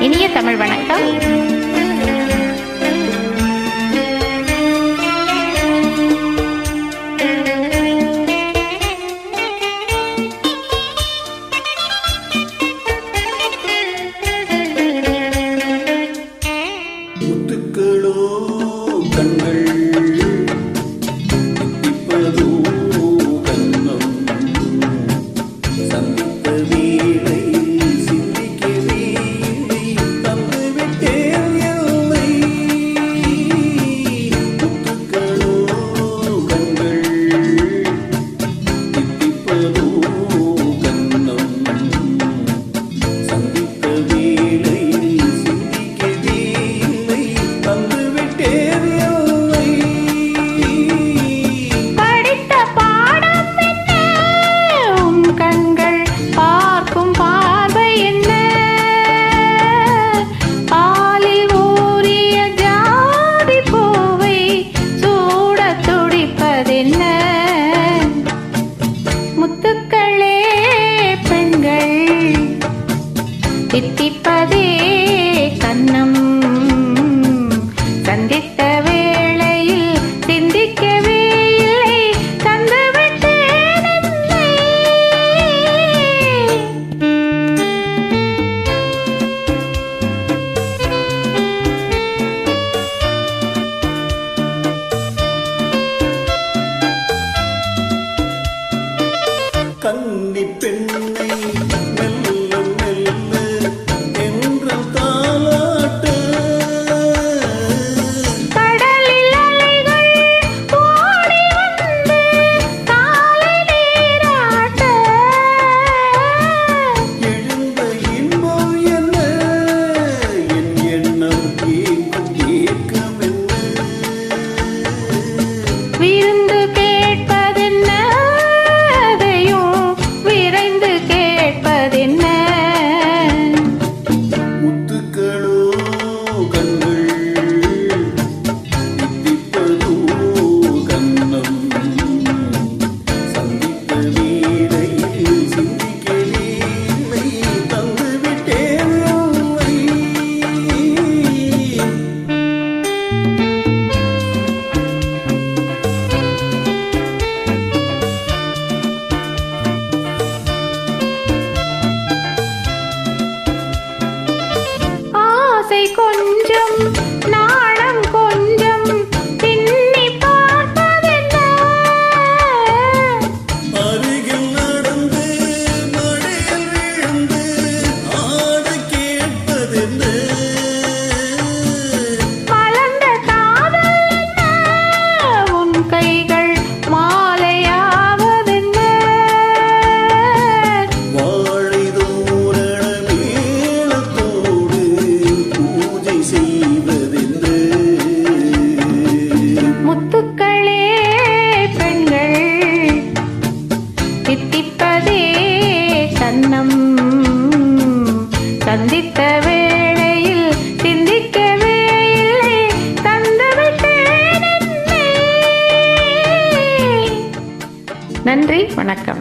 இனிய தமிழ் வணக்கம். சந்தித்த வேளையில் சிந்திக்கவே இல்லை. தந்துவிட்டேன் என்னை. நன்றி வணக்கம்.